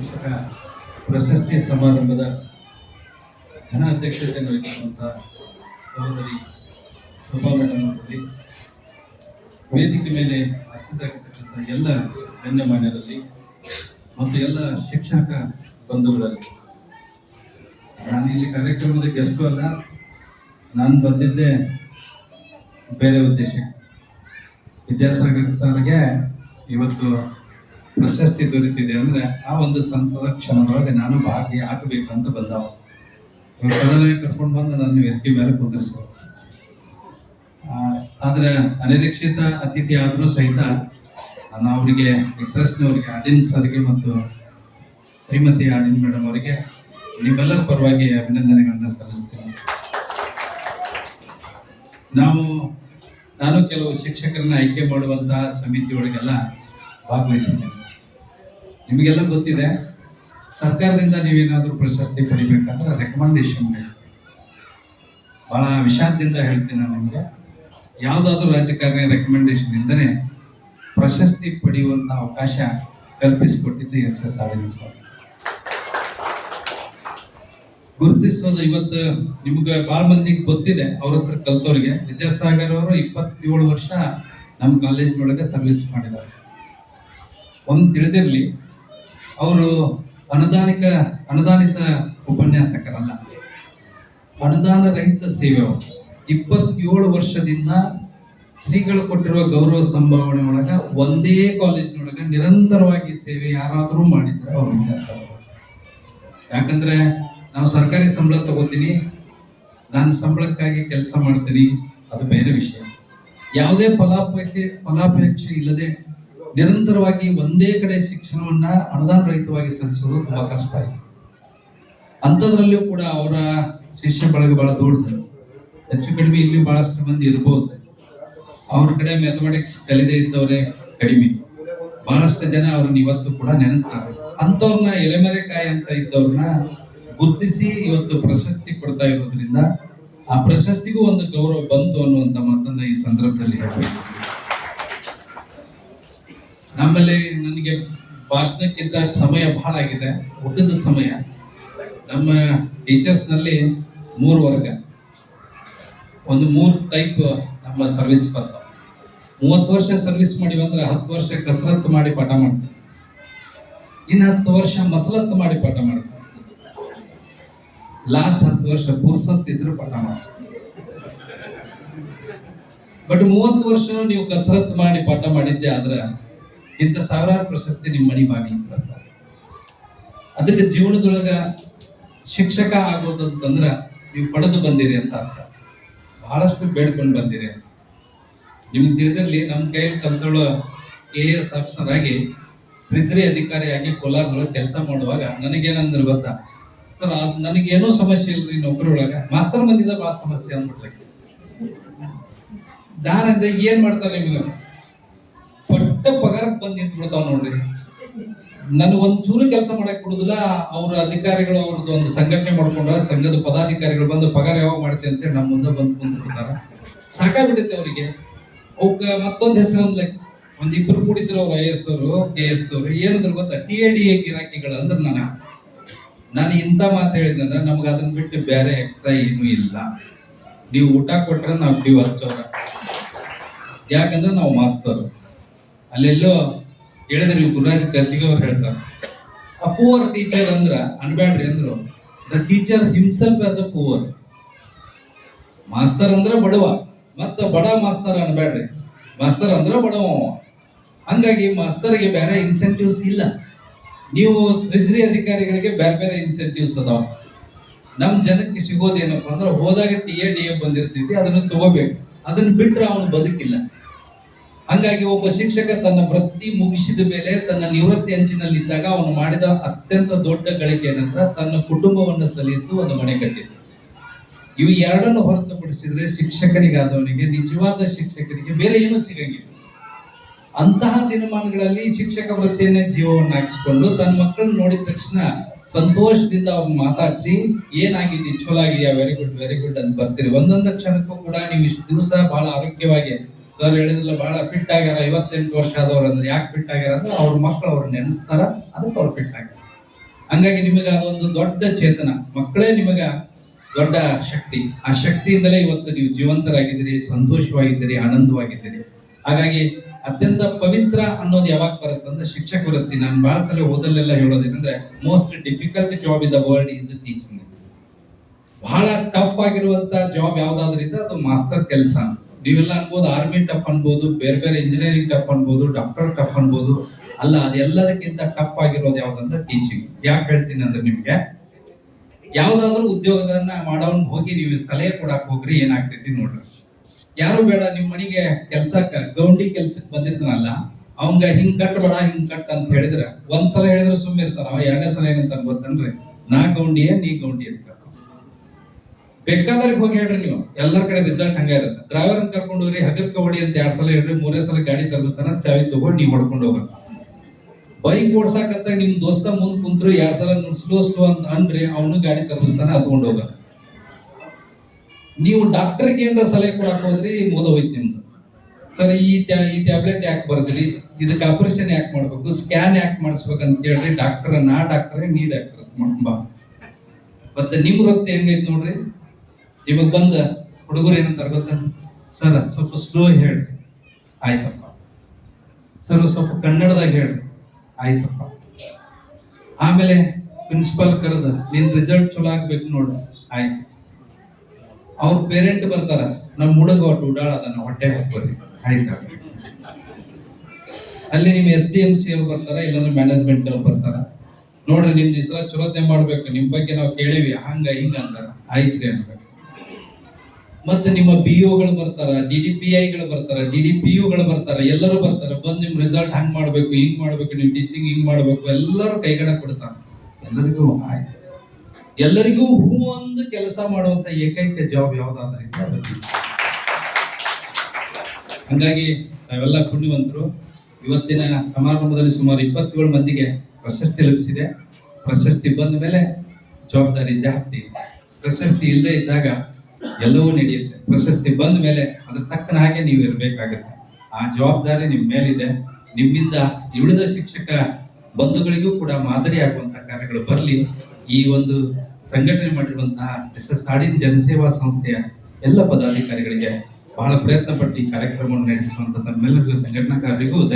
ಶಿಕ್ಷಕ ಪ್ರಶಸ್ತಿ ಸಮಾರಂಭದ ಘನ ಅಧ್ಯಕ್ಷತೆಯನ್ನು ವಹಿಸಿರುವಂಥ ಸಹೋದರಿ ಶೋಭಾ ಮೇಡಮ್ ಅವರಲ್ಲಿ, ವೇದಿಕೆ ಮೇಲೆ ಆಸಕ್ತರಾಗಿರ್ತಕ್ಕಂಥ ಎಲ್ಲ ಗಣ್ಯಮಾನ್ಯರಲ್ಲಿ ಮತ್ತು ಎಲ್ಲ ಶಿಕ್ಷಕ ಬಂಧುಗಳಲ್ಲಿ. ನಾನು ಇಲ್ಲಿ ಕಾರ್ಯಕ್ರಮದ ಗೆಸ್ಟು ಅಲ್ಲ, ನಾನು ಬಂದಿದ್ದೆ ಬೇರೆ ಉದ್ದೇಶಕ್ಕೆ ವಿದ್ಯಾಸಾಗರ್ ಸರ್ಗೆ ಇವತ್ತು ಪ್ರಶಸ್ತಿ ದೊರೆತಿದೆ ಅಂದ್ರೆ ಆ ಒಂದು ಸಂತದ ನಾನು ಭಾಗಿ ಹಾಕಬೇಕು ಅಂತ ಬಂದವ ಕಡಲೆ ಕರ್ಕೊಂಡು ಬಂದು ನನ್ನ ವೇದಿಕೆ ಮೇಲೆ ಕುಂದಿರಿಸ್ಬೋದು ಆದ್ರೆ ಅನಿರೀಕ್ಷಿತ ಅತಿಥಿ ಆದರೂ ಸಹಿತ ನಾನು ಅವರಿಗೆ ಟ್ರಸ್ಟ್ನವರಿಗೆ ಆಡಿಯನ್ಸ್ ಸರ್ಗೆ ಮತ್ತು ಶ್ರೀಮತಿ ಆಡಿನ್ ಮೇಡಮ್ ಅವರಿಗೆ ನಿಮ್ಮೆಲ್ಲರ ಪರವಾಗಿ ಅಭಿನಂದನೆಗಳನ್ನ ಸಲ್ಲಿಸ್ತೀನಿ. ನಾವು, ನಾನು ಕೆಲವು ಶಿಕ್ಷಕರನ್ನ ಆಯ್ಕೆ ಮಾಡುವಂತಹ ಸಮಿತಿ ಒಳಗೆಲ್ಲ ಭಾಗವಹಿಸಿದ್ದೇನೆ ನಿಮಗೆಲ್ಲ ಗೊತ್ತಿದೆ, ಸರ್ಕಾರದಿಂದ ನೀವೇನಾದರೂ ಪ್ರಶಸ್ತಿ ಪಡಿಬೇಕಂದ್ರೆ ರೆಕಮೆಂಡೇಶನ್ ಬೇಕು. ಬಹಳ ವಿಷಾದದಿಂದ ಹೇಳ್ತೀನಿ ನಾನು ನಿಮಗೆ. ಯಾವುದಾದ್ರೂ ರಾಜಕಾರಣಿ ರೆಕಮೆಂಡೇಶನ್ ಇಂದನೇ ಪ್ರಶಸ್ತಿ ಪಡೆಯುವಂಥ ಅವಕಾಶ ಕಲ್ಪಿಸಿಕೊಟ್ಟಿದ್ದು ಎಸ್ ಎಸ್ ಆರ್ ಗುರುತಿಸೋದು ಇವತ್ತು ನಿಮ್ಗೆ ಭಾಳ ಮಂದಿಗೆ ಗೊತ್ತಿದೆ, ಅವ್ರ ಹತ್ರ ಕಲ್ತವ್ರಿಗೆ. ವಿದ್ಯಾಸಾಗರ್ ಅವರು ಇಪ್ಪತ್ತೇಳು ವರ್ಷ ನಮ್ಮ ಕಾಲೇಜಿನೊಳಗೆ ಸರ್ವಿಸ್ ಮಾಡಿದ್ದಾರೆ. ಒಂದು ತಿಳಿದಿರಲಿ, ಅವರು ಅನುದಾನಿಕ, ಅನುದಾನಿತ ಉಪನ್ಯಾಸಕರಲ್ಲ. ಅನುದಾನ ರಹಿತ ಸೇವೆ ಅವರು. ಇಪ್ಪತ್ತೇಳು ವರ್ಷದಿಂದ ಶ್ರೀಗಳು ಕೊಟ್ಟಿರುವ ಗೌರವ ಸಂಭಾವನೆ ಒಳಗ ಒಂದೇ ಕಾಲೇಜಿನೊಳಗ ನಿರಂತರವಾಗಿ ಸೇವೆ ಯಾರಾದರೂ ಮಾಡಿದ್ರೆ ಅವ್ರ ವಿನ್ಯಾಸ. ಯಾಕಂದ್ರೆ ನಾವು ಸರ್ಕಾರಿ ಸಂಬಳ ತಗೋತೀನಿ, ನಾನು ಸಂಬಳಕ್ಕಾಗಿ ಕೆಲಸ ಮಾಡ್ತೀನಿ, ಅದು ಬೇರೆ ವಿಷಯ. ಯಾವುದೇ ಫಲಾಪೇಕ್ಷೆ ಫಲಾಪೇಕ್ಷೆ ಇಲ್ಲದೆ ನಿರಂತರವಾಗಿ ಒಂದೇ ಕಡೆ ಶಿಕ್ಷಣವನ್ನ ಅನುದಾನ ರಹಿತವಾಗಿ ಸಲ್ಲಿಸೋದು ತುಂಬಾ ಕಷ್ಟ ಇದೆ ಅಂಥದ್ರಲ್ಲಿಯೂ ಕೂಡ ಅವರ ಶಿಷ್ಯ ಬಳಗ ಬಹಳ ದೊಡ್ಡದು ಹೆಚ್ಚು ಕಡಿಮೆ ಇಲ್ಲಿ ಬಹಳಷ್ಟು ಮಂದಿ ಇರಬಹುದು ಅವ್ರ ಕಡೆ ಮ್ಯಾಥಮೆಟಿಕ್ಸ್ ಕಲಿದೇ ಇದ್ದವರೇ ಕಡಿಮೆ. ಬಹಳಷ್ಟು ಜನ ಅವ್ರನ್ನ ಇವತ್ತು ಕೂಡ ನೆನೆಸ್ತಾರೆ. ಅಂಥವ್ರನ್ನ ಎಲೆಮರೆಕಾಯಿ ಅಂತ ಇದ್ದವ್ರನ್ನ ಗುರುತಿಸಿ ಇವತ್ತು ಪ್ರಶಸ್ತಿ ಕೊಡ್ತಾ ಇರೋದ್ರಿಂದ ಆ ಪ್ರಶಸ್ತಿಗೂ ಒಂದು ಗೌರವ ಬಂತು ಅನ್ನುವಂತ ಮಾತನ್ನ ಈ ಸಂದರ್ಭದಲ್ಲಿ ಹೇಳಬೇಕು. ನಮ್ಮಲ್ಲಿ ನನಗೆ ಭಾಷಣಕ್ಕಿಂತ ಸಮಯ ಬಹಳ ಆಗಿದೆ ಊಟದ ಸಮಯ. ನಮ್ಮ ಟೀಚರ್ಸ್ನಲ್ಲಿ ಮೂರು ವರ್ಗ. ಒಂದು ಮೂರು ಟೈಪ್ ನಮ್ಮ ಸರ್ವಿಸ್ ಬರ್ತಾವ ಮೂವತ್ತು ವರ್ಷ ಸರ್ವಿಸ್ ಮಾಡಿವಿ ಅಂದ್ರೆ ಹತ್ತು ವರ್ಷ ಕಸರತ್ತು ಮಾಡಿ ಪಾಠ ಮಾಡ್ತಾರೆ. ಇನ್ನು ಹತ್ತು ವರ್ಷ ಮಸಲತ್ತು ಮಾಡಿ ಪಾಠ ಮಾಡ್ತಾರೆ. ಲಾಸ್ಟ್ ಹತ್ತು ವರ್ಷ ಪುರ್ಸತ್ ಇದ್ರು ಪಾಠ ಮಾಡ್ತಾರೆ. ಬಟ್ ಮೂವತ್ತು ವರ್ಷ ನೀವು ಕಸರತ್ತು ಮಾಡಿ ಪಾಠ ಮಾಡಿದ್ದೆ ಆದ್ರೆ ಇಂಥ ಸಾವಿರಾರು ಪ್ರಶಸ್ತಿ ನಿಮ್ಮ ಮನಿ ಬಾಗಿಲು ಬರ್ತಾರೆ ಅದಕ್ಕೆ ಜೀವನದೊಳಗ ಶಿಕ್ಷಕ ಆಗೋದು ಅಂತಂದ್ರ ನೀವು ಪಡೆದು ಬಂದಿರಿ ಅಂತ ಅರ್ಥ. ಬಹಳಷ್ಟು ಬೇಡ್ಕೊಂಡು ಬಂದಿರಿ ನಿಮ್ಗೆ ದಿನದಲ್ಲಿ ನಮ್ಮ ಕೈಯಲ್ಲಿ ಕಲ್ತಳು ಕೆ ಎಸ್ ಆಫೀಸರ್ ಆಗಿ ಟ್ರಿಜರಿ ಅಧಿಕಾರಿಯಾಗಿ ಕೋಲಾರದೊಳಗೆ ಕೆಲಸ ಮಾಡುವಾಗ ನನಗೇನಂದ್ರೆ ಗೊತ್ತಾ? ಸರ್, ಅದ್ ನನಗೇನೋ ಸಮಸ್ಯೆ ಇಲ್ರಿ ನೌಕರಿ ಒಳಗ ಮಾಸ್ತರ್ ಬಂದಿದ್ದ ಭಾಳ ಸಮಸ್ಯೆ ಅಂದ್ಬಿಟ್ಲಕ್ಕೆ ನಾನಂದ್ರೆ ಏನ್ ಮಾಡ್ತಾರೆ ನಿಮ್ಗೆ? ಪಟ್ಟ ಪಗಾರಕ್ಕೆ ಬಂದು ನಿಂತು ಬಿಡ್ತಾವ್ ನೋಡ್ರಿ. ನನ್ ಒಂದ್ ಚೂರು ಕೆಲಸ ಮಾಡಕ್ ಕೊಡುದಿಲ್ಲ ಅವ್ರ ಅಧಿಕಾರಿಗಳು ಅವ್ರದ್ದು ಒಂದು ಸಂಘಟನೆ ಮಾಡ್ಕೊಂಡ್ರ ಸಂಘದ ಪದಾಧಿಕಾರಿಗಳು ಬಂದು ಪಗಾರ ಯಾವಾಗ ಮಾಡ್ತೀವಿ ಅಂತ ನಮ್ಮ ಮುಂದೆ ಬಂದು ಕುಂತ್ಬಿಡ್ತಾರ. ಸಾಕಾಗ್ಬಿಡುತ್ತೆ ಅವರಿಗೆ. ಅವಕ್ಕೆ ಮತ್ತೊಂದ್ ಹೆಸರು ಲೆಕ್ಕ ಒಂದ್ ಇಬ್ರು ಕೂಡಿದ್ರು ಅವ್ರು ಐ ಎಸ್ ಅವರು ಕೆ ಎಸ್ ದವರು ಏನಂದ್ರೆ ಗೊತ್ತಾ? ಟಿ ಎ ಡಿ ಎ ಗಿರಾಕಿಗಳು ಅಂದ್ರೆ ನಾನು. ನಾನು ಇಂಥ ಮಾತು ಹೇಳಿದ್ರೆ ನಮ್ಗೆ ಅದನ್ನ ಬಿಟ್ಟು ಬೇರೆ ಎಕ್ಸ್ಟ್ರಾ ಏನೂ ಇಲ್ಲ. ನೀವು ಊಟ ಕೊಟ್ರೆ ನಾವು ಡ್ಯೂ ಹಚ್ಚೋರ ಯಾಕಂದ್ರೆ ನಾವು ಮಾಸ್ತರು. ಅಲ್ಲೆಲ್ಲೋ ಹೇಳಿದ್ರೆ ನೀವು ಗುರುರಾಜ್ ಕರ್ಜಿಗೆ ಅವ್ರು ಹೇಳ್ತಾರೆ. ಅ ಪೂವರ್ ಟೀಚರ್ ಅಂದ್ರೆ, ಅನ್ಬ್ಯಾಡ್ರಿ ಅಂದ್ರು the teacher himself as a poor master ಅಂದ್ರೆ ಬಡವ, ಮತ್ತ ಬಡ ಮಾಸ್ತರ್ ಅನ್ಬ್ಯಾಡ್ರಿ. ಮಾಸ್ತರ್ ಅಂದ್ರೆ ಬಡವ. ಹಂಗಾಗಿ ಮಾಸ್ತರ್ಗೆ ಬೇರೆ ಇನ್ಸೆಂಟಿವ್ಸ್ ಇಲ್ಲ. ನೀವು ಟ್ರೆಜರಿ ಅಧಿಕಾರಿಗಳಿಗೆ ಬೇರೆ ಬೇರೆ ಇನ್ಸೆಂಟಿವ್ಸ್ ಅದಾವ. ನಮ್ಮ ಜನಕ್ಕೆ ಸಿಗೋದೇನಪ್ಪ ಅಂದ್ರೆ, ಹೋದಾಗ ಟಿ ಎ ಡಿ ಎ ಬಂದಿರ್ತೈತಿ, ಅದನ್ನು ತಗೋಬೇಕು. ಅದನ್ನ ಬಿಟ್ರೆ ಅವನು ಬದುಕಿಲ್ಲ. ಹಂಗಾಗಿ ಒಬ್ಬ ಶಿಕ್ಷಕ ತನ್ನ ವೃತ್ತಿ ಮುಗಿಸಿದ ಮೇಲೆ ತನ್ನ ನಿವೃತ್ತಿ ಅಂಚಿನಲ್ಲಿದ್ದಾಗ ಅವನು ಮಾಡಿದ ಅತ್ಯಂತ ದೊಡ್ಡ ಗಳಿಕೆ ಏನಂದ್ರ ತನ್ನ ಕುಟುಂಬವನ್ನು ಸಲಿದ್ದು ಒಂದು ಮನೆ ಕಟ್ಟಿದ್ದು. ಇವು ಎರಡನ್ನು ಹೊರತುಪಡಿಸಿದ್ರೆ ಶಿಕ್ಷಕನಿಗಾದವನಿಗೆ, ನಿಜವಾದ ಶಿಕ್ಷಕರಿಗೆ ಬೇರೆ ಏನೂ ಸಿಗಂಗಿಲ್ಲ. ಅಂತಹ ದಿನಮಾನಗಳಲ್ಲಿ ಶಿಕ್ಷಕ ವೃತ್ತಿಯನ್ನೇ ಜೀವವನ್ನು ಹಾಕಿಸ್ಕೊಂಡು ತನ್ನ ಮಕ್ಕಳನ್ನ ನೋಡಿದ ತಕ್ಷಣ ಸಂತೋಷದಿಂದ ಅವ್ರನ್ನ ಮಾತಾಡಿಸಿ ಏನಾಗಿದೆ ಚಲೋ ಆಗಿದೆಯಾ ವೆರಿ ಗುಡ್ ವೆರಿ ಗುಡ್ ಅಂತ ಬರ್ತೀರಿ. ಒಂದೊಂದು ಕ್ಷಣಕ್ಕೂ ಕೂಡ ನೀವು ಇಷ್ಟು ದಿವಸ ಬಹಳ ಆರೋಗ್ಯವಾಗಿ ಸರ್ ಹೇಳಿದ್ರಲ್ಲ ಬಹಳ ಫಿಟ್ ಆಗ್ಯಾರ, ಐವತ್ತೆಂಟು ವರ್ಷ ಆದವ್ರು ಅಂದ್ರೆ ಯಾಕೆ ಫಿಟ್ ಆಗ್ಯಾರ ಅಂದ್ರೆ ಅವ್ರ ಮಕ್ಕಳು ಅವ್ರು ನೆನೆಸ್ತಾರ, ಅದಕ್ಕೆ ಅವ್ರು ಫಿಟ್ ಆಗ್ಯಾರ. ಹಂಗಾಗಿ ನಿಮಗೆ ಅದೊಂದು ದೊಡ್ಡ ಚೇತನ. ಮಕ್ಕಳೇ ನಿಮಗೆ ದೊಡ್ಡ ಶಕ್ತಿ. ಆ ಶಕ್ತಿಯಿಂದಲೇ ಇವತ್ತು ನೀವು ಜೀವಂತರಾಗಿದ್ದೀರಿ, ಸಂತೋಷವಾಗಿದ್ದೀರಿ, ಆನಂದವಾಗಿದ್ದೀರಿ. ಹಾಗಾಗಿ ಅತ್ಯಂತ ಪವಿತ್ರ ಅನ್ನೋದು ಯಾವಾಗ ಬರುತ್ತೆ ಅಂದ್ರೆ ಶಿಕ್ಷಕ ವೃತ್ತಿ. ನಾನು ಬಹಳ ಸಲ ಓದಲ್ಲೆಲ್ಲ ಹೇಳೋದೇನಂದ್ರೆ most difficult job in the world is teaching ಬಹಳ ಟಫ್ ಆಗಿರುವಂತ ಜಾಬ್ ಯಾವ್ದಾದ್ರಿಂದ ಅದು ಮಾಸ್ತರ್ ಕೆಲಸ ನೀವೆಲ್ಲ ಅನ್ಬೋದು ಆರ್ಮಿ ಟಫ್ ಅನ್ಬೋದು, ಬೇರೆ ಬೇರೆ ಇಂಜಿನಿಯರಿಂಗ್ ಟಫ್ ಅನ್ಬೋದು ಡಾಕ್ಟರ್ ಟಫ್ ಅನ್ಬೋದು. ಅಲ್ಲ, ಅದೆಲ್ಲದಕ್ಕಿಂತ ಟಫ್ ಆಗಿರೋದು ಯಾವ್ದಂದ್ರೆ ಟೀಚಿಂಗ್ ಯಾಕೆ ಹೇಳ್ತೀನಿ ಅಂದ್ರೆ ನಿಮ್ಗೆ, ಯಾವ್ದಾದ್ರು ಉದ್ಯೋಗದನ್ನ ಮಾಡೋನ್ ಹೋಗಿ ನೀವು ಸಲಹೆ ಕೊಡಕ್ ಹೋಗ್ರಿ, ಏನಾಗ್ತೈತಿ ನೋಡ್ರಿ. ಯಾರು ಬೇಡ, ನಿಮ್ ಮನೆಗೆ ಕೆಲ್ಸಕ್ಕ ಗೌಂಡಿ ಕೆಲ್ಸಕ್ಕೆ ಬಂದಿರ್ತಾನಲ್ಲ, ಅವಂಗ ಹಿಂಗ್ ಕಟ್ಟಬೇಡ ಹಿಂಗ್ ಕಟ್ ಅಂತ ಹೇಳಿದ್ರೆ, ಒಂದ್ಸಲ ಹೇಳಿದ್ರೆ ಸುಮ್ಮನೆ ಇರ್ತಾನ ಅವ ಎರಡನೇ ಸಲ ಏನಂತ ಗೊತ್ತನ್ರಿ? ನಾ ಗೌಂಡಿಯೇ, ನೀ ಗೌಂಡಿ ಅಂತ ಬೇಕಾದ್ರೆ ಹೋಗಿ ಹೇಳ್ರಿ ನೀವು. ಎಲ್ಲರ ಕಡೆ ರಿಸಲ್ಟ್ ಹಂಗ ಇರುತ್ತೆ. ಡ್ರೈವರ್ ಕರ್ಕೊಂಡು ಹೋಗ್ರಿ ಹಗರ್ಕ ಹೊಡಿ ಅಂತ ಎರಡ್ ಸಲ ಹೇಳ್ರಿ, ಮೂರೇ ಸಲ ಗಾಡಿ ತರ್ಬಿಸ್ತಾನ, ಚಾವಿ ತಗೊಂಡು ನೀವು ಹೊಡ್ಕೊಂಡು ಹೋಗ ಬೈಕ್ ಓಡ್ಸಾಕಂತ ನಿಮ್ ದೋಸ್ತ ಮುಂದ್ ಕುಂತ್ರು, ಎರಡ್ ಸಲ ಸ್ಲೋ ಸ್ಲೋ ಅಂತ ಅನ್ರಿ ಅವನು ಗಾಡಿ ತರ್ಬಿಸ್ತಾನ ಹತ್ಕೊಂಡು ಹೋಗ ನೀವು ಡಾಕ್ಟರ್ಗೆ ಏನಾರ ಸಲಹೆ ಕೊಡಕ್ ಹೋದ್ರಿ ಹೋಯ್ತು ನಿಮ್ದು. ಸರ್, ಈ ಈ ಟ್ಯಾಬ್ಲೆಟ್ ಯಾಕೆ ಬರ್ದ್ರಿ? ಇದಕ್ಕೆ ಆಪರೇಷನ್ ಯಾಕೆ ಮಾಡ್ಬೇಕು? ಸ್ಕ್ಯಾನ್ ಯಾಕೆ ಮಾಡಿಸ್ಬೇಕಂತ ಕೇಳ್ರಿ ಡಾಕ್ಟರ್ ನಾ ಡಾಕ್ಟರ್ ನೀ ಡಾಕ್ಟರ್ ಬಾ. ಮತ್ತೆ ನಿಮ್ ವೃತ್ತಿ ಹೆಂಗೈತ್ ನೋಡ್ರಿ? ಇವಾಗ ಬಂದ ಹುಡುಗರು ಏನಂತಾರೆ ಗೊತ್ತ? ಸರ್, ಸ್ವಲ್ಪ ಸ್ಲೋ ಹೇಳಿ. ಆಯ್ತಪ್ಪ. ಸರ್, ಸ್ವಲ್ಪ ಕನ್ನಡದಾಗ ಹೇಳಿ. ಆಯ್ತಪ್ಪ. ಆಮೇಲೆ ಪ್ರಿನ್ಸಿಪಾಲ್ ಕರೆದ, ನಿನ್ ರಿಸಲ್ಟ್ ಚಲೋ ಆಗ್ಬೇಕು ನೋಡು. ಆಯ್ತು. ಅವ್ರ ಪೇರೆಂಟ್ ಬರ್ತಾರ ನಮ್ಮ ಹುಡುಗ ಒಟ್ಟು ಉಡಾಳ ಅದನ್ನ ಹೊಟ್ಟೆ ಹಾಕೋರಿ ಆಯ್ತಾ? ಅಲ್ಲಿ ನಿಮ್ ಎಸ್ ಡಿ ಎಂ ಸಿ ಅವ್ರು ಬರ್ತಾರ, ಇಲ್ಲಾಂದ್ರೆ ಮ್ಯಾನೇಜ್ಮೆಂಟ್ ಅವ್ರು ಬರ್ತಾರ. ನೋಡ್ರಿ, ನಿಮ್ದು ಸಲ ಚಲೋತೆ ಮಾಡ್ಬೇಕು. ನಿಮ್ ಬಗ್ಗೆ ನಾವು ಕೇಳಿವಿ. ಹಂಗ, ಹಿಂಗ ಅಂತಾರ. ಆಯ್ತ್ರಿ ಅನ್ಬೇಕು ಮತ್ತೆ ನಿಮ್ಮ ಬಿ ಗಳು ಬರ್ತಾರ ಡಿ ಡಿ ಪಿ ಐಗಳು ಬರ್ತಾರ ಡಿ ಡಿ ಪಿ ಗಳು ಬರ್ತಾರ ಎಲ್ಲರೂ ಬರ್ತಾರ. ಬಂದು ನಿಮ್ ರಿಸಲ್ಟ್ ಹಂಗ್ ಮಾಡ್ಬೇಕು ಹಿಂಗ್ ಮಾಡ್ಬೇಕು ನಿಮ್ ಟೀಚಿಂಗ್ ಹಿಂಗ್ ಮಾಡ್ಬೇಕು ಎಲ್ಲರೂ ಕೈಗಡ ಕೊಡ್ತಾರ. ಎಲ್ಲರಿಗೂ ಆಯ್ತು. ಎಲ್ಲರಿಗೂ ಹೂ ಒಂದು ಕೆಲಸ ಮಾಡುವಂತ ಏಕೈಕ ಜಾಬ್ ಯಾವ್ದಾದ್ರೆ ಹಂಗಾಗಿ ನಾವೆಲ್ಲ ಪುಣ್ಯವಂತರು. ಇವತ್ತಿನ ಸಮಾರಂಭದಲ್ಲಿ ಸುಮಾರು ಇಪ್ಪತ್ತೇಳು ಮಂದಿಗೆ ಪ್ರಶಸ್ತಿ ಲಭಿಸಿದೆ. ಪ್ರಶಸ್ತಿ ಬಂದ ಮೇಲೆ ಜವಾಬ್ದಾರಿ ಜಾಸ್ತಿ. ಪ್ರಶಸ್ತಿ ಇಲ್ಲದೆ ಇದ್ದಾಗ ಎಲ್ಲವೂ ನಡೆಯುತ್ತೆ. ಪ್ರಶಸ್ತಿ ಬಂದ ಮೇಲೆ ಅದ್ರ ತಕ್ಕನ ಹಾಗೆ ನೀವು ಇರಬೇಕಾಗುತ್ತೆ. ಆ ಜವಾಬ್ದಾರಿ ನಿಮ್ಮ ಮೇಲಿದೆ. ನಿಮ್ಮಿಂದ ಉಳಿದ ಶಿಕ್ಷಕ ಬಂಧುಗಳಿಗೂ ಕೂಡ ಮಾದರಿ ಆಗುವಂತ ಕಾರ್ಯಗಳು ಬರಲಿ. ಈ ಒಂದು ಸಂಘಟನೆ ಮಾಡಿರುವಂತಹ ಎಸ್ ಎಸ್ ಆಡಿನ್ ಜನಸೇವಾ ಸಂಸ್ಥೆಯ ಎಲ್ಲ ಪದಾಧಿಕಾರಿಗಳಿಗೆ ಬಹಳ ಪ್ರಯತ್ನ ಪಟ್ಟು ಈ ಕಾರ್ಯಕ್ರಮವನ್ನು ನಡೆಸಿರುವಂತಹ ನಮ್ಮೆಲ್ಲರಿಗೂ ಸಂಘಟನಾಕಾರರಿಗೂ